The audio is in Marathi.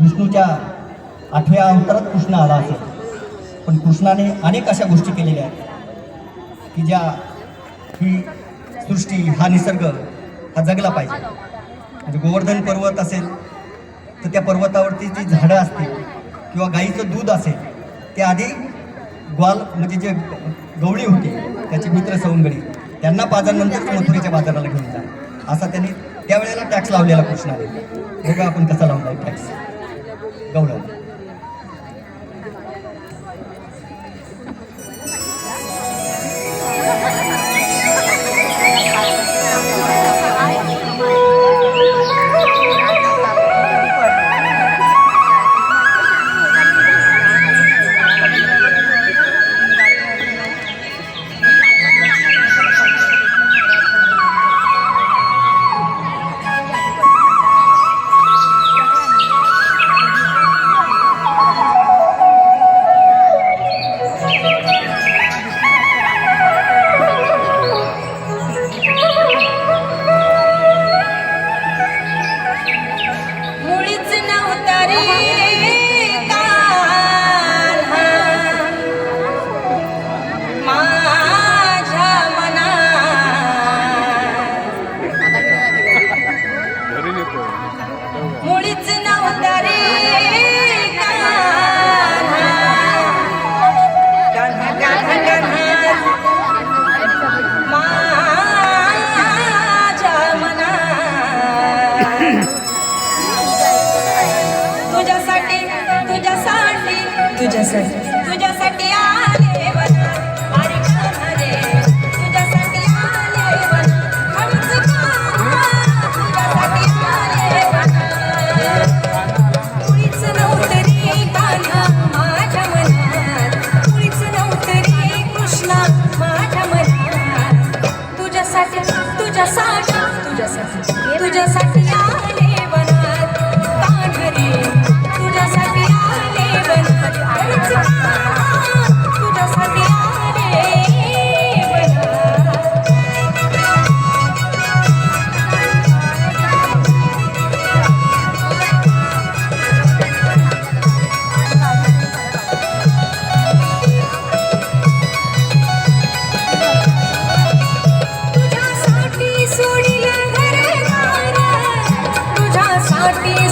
विष्णूच्या आठव्या अवतारात कृष्ण आला असेल. पण कृष्णाने अनेक अशा गोष्टी केलेल्या आहेत की ज्या ही सृष्टी हा निसर्ग हा जगला पाहिजे. म्हणजे गोवर्धन पर्वत असेल तर त्या पर्वतावरती जी झाडं असतील किंवा गाईचं दूध असेल ते आधी ग्वाल म्हणजे जे गवळी होती त्याचे मित्र सवंगडी त्यांना पाजानंतर मथुरेच्या बाजाराला घेऊन जा. असा त्यांनी त्यावेळेला टॅक्स लावलेला कृष्णाने. बघा आपण कसा लावला टॅक्स గౌరవం Maria.